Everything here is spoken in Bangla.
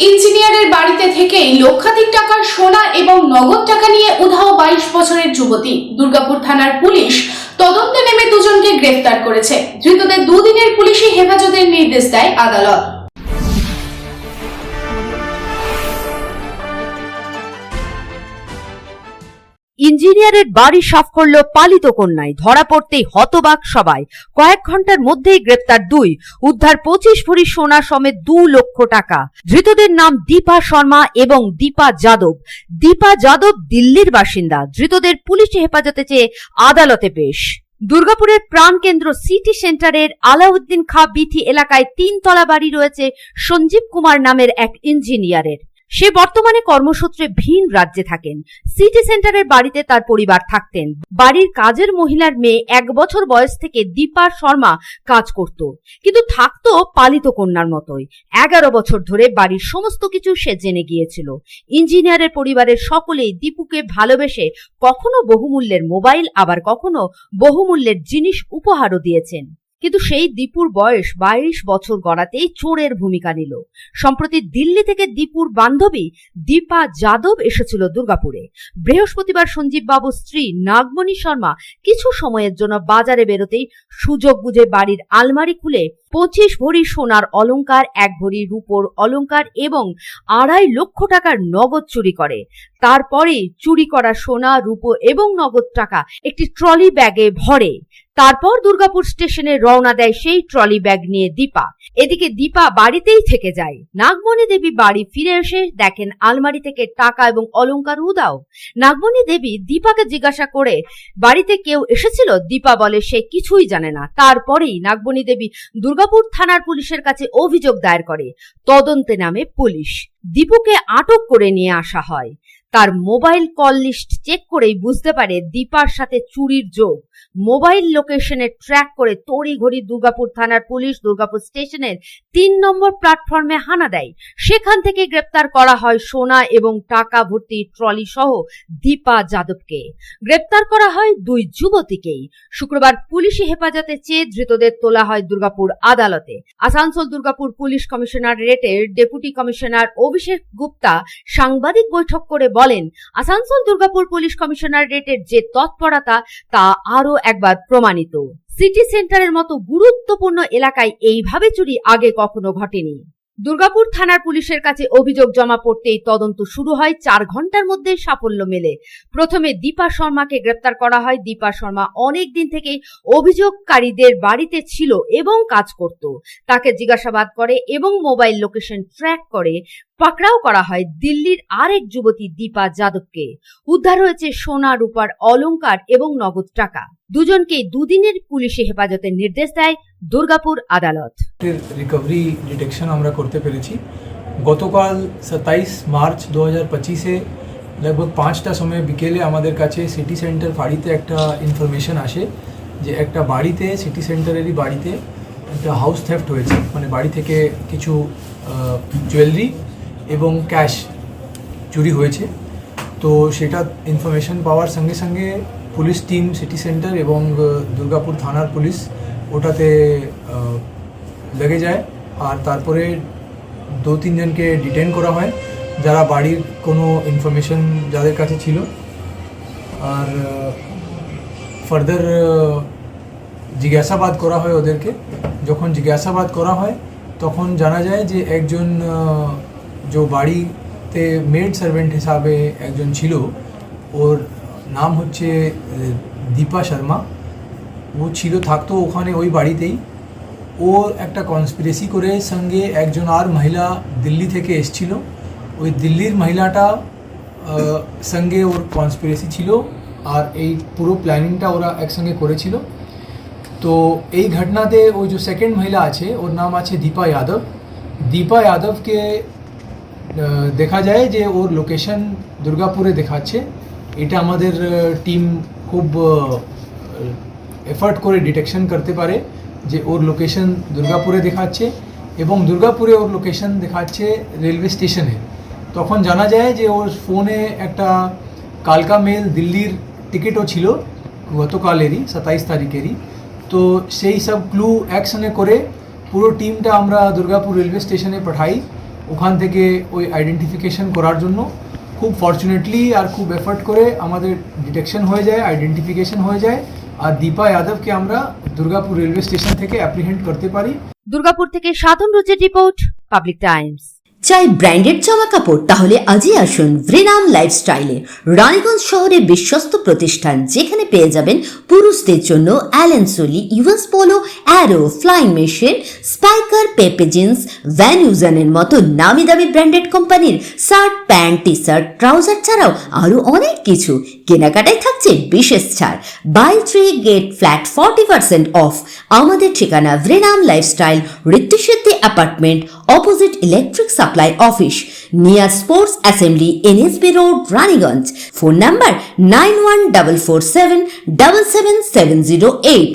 ইঞ্জিনিয়ারের বাড়িতে থেকেই লক্ষাধিক টাকার সোনা এবং নগদ টাকা নিয়ে উধাও বাইশ বছরের যুবতী। দুর্গাপুর থানার পুলিশ তদন্তে নেমে দুজনকে গ্রেফতার করেছে। ধৃতদের দুদিনের পুলিশি হেফাজতের নির্দেশ দেয় আদালত। ইঞ্জিনিয়ারের বাড়ি সাফ করল পালিত কন্যায়। ধরা পড়তেই হতবাক সবাই। কয়েক ঘণ্টার মধ্যেই গ্রেপ্তার দুই। উদ্ধার পঁচিশ ভরি সোনা সমেত দু লক্ষ টাকা। ধৃতদের নাম দীপা শর্মা এবং দীপা যাদব। দীপা যাদব দিল্লির বাসিন্দা। ধৃতদের পুলিশি হেফাজতে চেয়ে আদালতে পেশ। দুর্গাপুরের প্রাণকেন্দ্র সিটি সেন্টারের আলাউদ্দিন খা বিথি এলাকায় তিনতলা বাড়ি রয়েছে সঞ্জীব কুমার নামের এক ইঞ্জিনিয়ারের। সে বর্তমানে কর্মসূত্রে ভিন রাজ্যে থাকেন। সিটি সেন্টারের বাড়িতে তার পরিবার থাকতেন। বাড়ির কাজের মহিলার মেয়ে এক বছর বয়স থেকে দীপা শর্মা কাজ করত। কিন্তু থাকতো পালিত কন্যার মতোই। এগারো বছর ধরে বাড়ির সমস্ত কিছু সে জেনে গিয়েছিল। ইঞ্জিনিয়ারের পরিবারের সকলেই দীপুকে ভালোবেসে কখনো বহুমূল্যের মোবাইল, আবার কখনো বহুমূল্যের জিনিস উপহারও দিয়েছেন। কিন্তু সেই দীপুর বয়স বাইশ বছর গড়াতেই চোরের ভূমিকা নিল। সম্প্রতি দিল্লি থেকে দীপুর বান্ধবী দীপা যাদব এসেছিল দুর্গাপুরে। বৃহস্পতিবার সঞ্জীব বাবুর স্ত্রী নাগমণি শর্মা কিছু সময়ের জন্য বাজারে বেরোতেই সুযোগ বুঝে বাড়ির আলমারি খুলে পঁচিশ ভরি সোনার অলংকার, এক ভরি রূপোর অলংকার এবং আড়াই লক্ষ টাকার নগদ চুরি করে। তারপরে চুরি করা সোনা, রূপো এবং নগদ টাকা একটি ট্রলি ব্যাগে ভরে। তারপর দুর্গাপুর স্টেশনে রওনা দেয় সেই ট্রলি ব্যাগ নিয়ে দীপা। এদিকে দীপা বাড়িতেই থেকে যায়। নাগমণি দেবী বাড়ি ফিরে এসে দেখেন আলমারি থেকে টাকা এবং অলংকার উদাও নাগমণি দেবী দীপাকে জিজ্ঞাসা করে, বাড়িতে কেউ এসেছিল? দীপা বলে, সে কিছুই জানে না। তারপরেই নাগমণি দেবী দুর্গাপুর থানার পুলিশের কাছে অভিযোগ দায়ের করে। তদন্তে নামে পুলিশ। দীপুকে আটক করে নিয়ে আসা হয়। তার মোবাইল কল লিস্ট চেক করেই বুঝতে পারে দীপার সাথে চুরির যোগ। মোবাইল লোকেশনে ট্র্যাক করে তড়িঘড়ি দুর্গাপুর থানার পুলিশ দুর্গাপুর স্টেশনের তিন নম্বর প্ল্যাটফর্মে হানা দেয়। সেখান থেকে গ্রেপ্তার করা হয় সোনা এবং টাকা ভর্তি ট্রলি সহ দীপা যাদবকে। গ্রেপ্তার করা হয় দুই যুবতীকেই। শুক্রবার পুলিশি হেফাজতে চেয়ে ধৃতদের তোলা হয় দুর্গাপুর আদালতে। আসানসোল দুর্গাপুর পুলিশ কমিশনার রেটের ডেপুটি কমিশনার অভিষেক গুপ্তা সাংবাদিক বৈঠক করে বলেন, আসানসোল দুর্গাপুর পুলিশ কমিশনার রেটের যে তৎপরতা, তা আরও একবার প্রমাণিত। সিটি সেন্টারের মতো গুরুত্বপূর্ণ এলাকায় এইভাবে চুরি আগে কখনো ঘটেনি। দুর্গাপুর থানার পুলিশের কাছে অভিযোগ জমা পড়তেই তদন্ত শুরু হয়। চার ঘণ্টার মধ্যে সাফল্য মেলে। প্রথমে দীপা শর্মাকে গ্রেপ্তার করা হয়। দীপা শর্মা অনেক দিন থেকেই অভিযোগকারীদের বাড়িতে ছিল এবং কাজ করত। তাকে জিজ্ঞাসাবাদ করে এবং মোবাইল লোকেশন ট্র্যাক করে পাকড়াও করা হয় দিল্লির আরেক যুবতী দীপা যাদবকে। উদ্ধার হয়েছে সোনা, রূপার অলংকার এবং নগদ টাকা। দুজনকেই দুদিনের পুলিশি হেফাজতের নির্দেশ দেয় দুর্গাপুর আদালত। রিকভারি ডিটেকশন আমরা করতে পেরেছি। গতকাল সাতাইশ মার্চ দু হাজার পঁচিশে লগভগ পাঁচটা সময় বিকেলে আমাদের কাছে সিটি সেন্টার বাড়িতে একটা ইনফরমেশন আসে যে একটা বাড়িতে সিটি সেন্টারেরই বাড়িতে একটা হাউস থেফট হয়েছে। মানে বাড়ি থেকে কিছু জুয়েলারি এবং ক্যাশ চুরি হয়েছে। তো সেটা ইনফরমেশন পাওয়ার সঙ্গে সঙ্গে পুলিশ টিম সিটি সেন্টার এবং দুর্গাপুর থানার পুলিশ ওটাতে লেগে যায়। আর তারপরে দু তিনজনকে ডিটেন করা হয়, যারা বাড়ির কোনো ইনফরমেশন যাদের কাছে ছিল। আর ফার্দার জিজ্ঞাসাবাদ করা হয় ওদেরকে। যখন জিজ্ঞাসাবাদ করা হয়, তখন জানা যায় যে একজন যে বাড়িতে মেড সার্ভেন্ট হিসাবে একজন ছিল, ওর নাম হচ্ছে দীপা শর্মা। ও ছিল, থাকতো ওখানে ওই বাড়িতেই। ও একটা কনস্পিরেসি করে সঙ্গে একজন আর মহিলা দিল্লি থেকে এসছিল। ওই দিল্লির মহিলাটা সঙ্গে ওর কনস্পিরেসি ছিল আর এই পুরো প্ল্যানিংটা ওরা একসঙ্গে করেছিল। তো এই ঘটনাতে ওই যে সেকেন্ড মহিলা আছে, ওর নাম আছে দীপা যাদব। দীপা যাদবকে দেখা যায় যে ওর লোকেশন দুর্গাপুরে দেখাচ্ছে। এটা আমাদের টিম খুব এফার্ট করে ডিটেকশন করতে পারে যে ওর লোকেশন দুর্গাপুরে দেখাচ্ছে এবং দুর্গাপুরে ওর লোকেশন দেখাচ্ছে রেলওয়ে স্টেশনে তখন জানা যায় যে ওর ফোনে একটা কালকা মেল দিল্লির টিকিটও ছিল, গতকালেরই, সাতাইশ তারিখেরই। তো সেই সব ক্লু একসঙ্গে করে পুরো টিমটা আমরা দুর্গাপুর রেলওয়ে স্টেশনে পাঠাই ওখান থেকে ওই আইডেন্টিফিকেশন করার জন্য। খুব ফর্চুনেটলি আর খুব এফর্ট করে আমাদের ডিটেকশন হয়ে যায় আইডেন্টিফিকেশন হয়ে যায়। আর দীপা যাদবকে আমরা দুর্গাপুর রেলওয়ে স্টেশন থেকে অ্যাপ্রিহেন্ড করতে পারি। দুর্গাপুর থেকে সাধন রোজের রিপোর্ট পাবলিক টাইমস চাই ব্র্যান্ডেড জামা কাপড় তাহলে আজই আসুন ভ্রিনাম লাইফস্টাইলে রানীগঞ্জ শহরের বিশ্বস্ত প্রতিষ্ঠান যেখানে পেয়ে যাবেন পুরুষদের জন্য Allen Solly US Polo Arrow Flying Machine Spykar Pepe Jeans Van ইউজানের মতো নামি দামি ব্র্যান্ডেড কোম্পানির shirt pant T shirt trouser ছাড়াও আরও অনেক কিছু। কেনাকাটায় থাকছে বিশেষ ছাড়। Buy three get flat forty percent off আমাদের ঠিকানা ভ্রিনাম lifestyle Ritusiddhi apartment opposite electric supply office near sports assembly N S B road Raniganj phone number nine one double four seven double seven seven zero eight